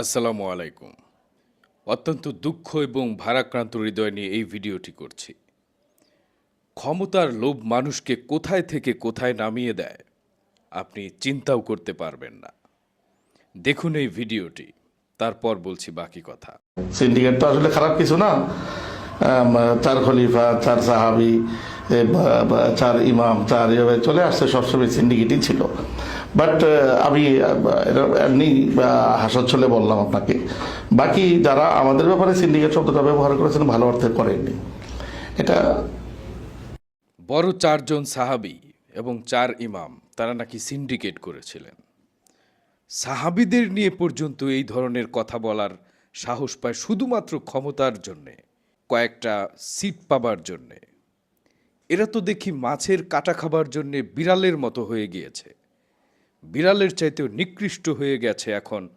আসসালামু আলাইকুম। অত্যন্ত দুঃখ এবং ভারাক্রান্ত হৃদয় নিয়ে এই ভিডিওটি করছি। ক্ষমতার লোভ মানুষকে কোথায় থেকে কোথায় নামিয়ে দেয়, আপনি চিন্তাও করতে পারবেন না। দেখুন এই ভিডিওটি, তারপর বলছি বাকি কথা। সিন্ডিকেট তো আসলে খারাপ কিছু না। চার খলিফা চার সাহাবি চার ইমাম, চার এভাবে চলে আসছে, সবসময় সিন্ডিকেটই ছিল। বাট আমি এমনি হাসত ছলে বললাম আপনাকে। বাকি যারা আমাদের ব্যাপারে সিন্ডিকেট শব্দটা ব্যবহার করেছেন, ভালো অর্থে করেননি। এটা বড় চারজন সাহাবি এবং চার ইমাম, তারা নাকি সিন্ডিকেট করেছিলেন। সাহাবিদের নিয়ে পর্যন্ত এই ধরনের কথা বলার সাহস পায় শুধুমাত্র ক্ষমতার জন্যে, কয়েকটা সিট পাবার জন্যে। এরা তো দেখি মাছের কাটা খাবার জন্যে বিড়ালের মতো হয়ে গিয়েছে। বিড়ালের চাইতেও নিকৃষ্ট হয়ে গেছে এখন।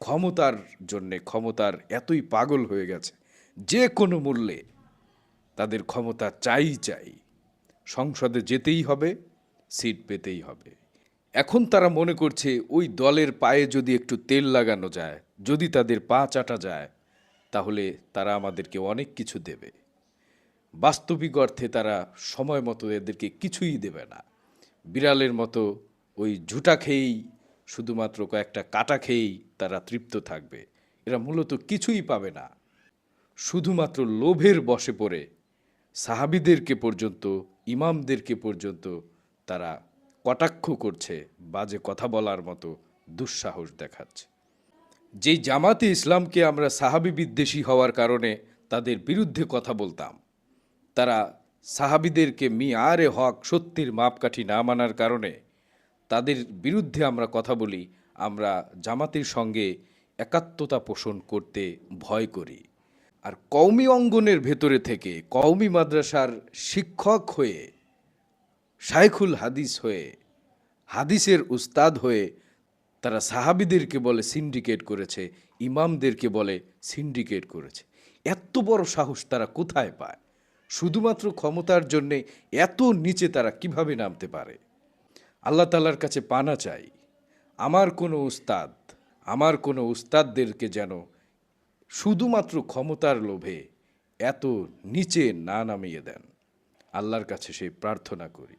ক্ষমতার জন্যে, ক্ষমতার এতই পাগল হয়ে গেছে, যে কোনো মূল্যে তাদের ক্ষমতা চাই চাই। সংসদে যেতেই হবে, সিট পেতেই হবে। এখন তারা মনে করছে ওই দলের পায়ে যদি একটু তেল লাগানো যায়, যদি তাদের পা চাটা যায়, তাহলে তারা আমাদেরকে অনেক কিছু দেবে। বাস্তবিক অর্থে তারা সময় মতো এদেরকে কিছুই দেবে না। বিড়ালের মতো ওই ঝুটা খেয়েই, শুধুমাত্র কয়েকটা কাটা খেয়েই তারা তৃপ্ত থাকবে। এরা মূলত কিছুই পাবে না। শুধুমাত্র লোভের বশে পড়ে সাহাবিদেরকে পর্যন্ত, ইমামদেরকে পর্যন্ত তারা কটাক্ষ করছে, বাজে কথা বলার মতো দুঃসাহস দেখাচ্ছে। যেই জামাতে ইসলামকে আমরা সাহাবি বিদ্বেষী হওয়ার কারণে তাদের বিরুদ্ধে কথা বলতাম তারা সাহাবিদেরকে মি আরে হক, সত্যির মাপকাঠি না মানার কারণে তাদের বিরুদ্ধে আমরা কথা বলি, আমরা জামাতের সঙ্গে একাত্মতা পোষণ করতে ভয় করি। আর কওমি অঙ্গনের ভেতরে থেকে কওমি মাদ্রাসার শিক্ষক হয়ে, শাইখুল হাদিস হয়ে, হাদিসের উস্তাদ হয়ে তারা সাহাবিদেরকে বলে সিন্ডিকেট করেছে, ইমামদেরকে বলে সিন্ডিকেট করেছে। এত বড় সাহস তারা কোথায় পায়? শুধুমাত্র ক্ষমতার জন্যে এত নিচে তারা কীভাবে নামতে পারে? আল্লাহ তালার কাছে পানা চাই। আমার কোনো উস্তাদ, আমার কোনো উস্তাদদেরকে যেন শুধুমাত্র ক্ষমতার লোভে এত নিচে না নামিয়ে দেন। আল্লাহর কাছে সেই প্রার্থনা করি।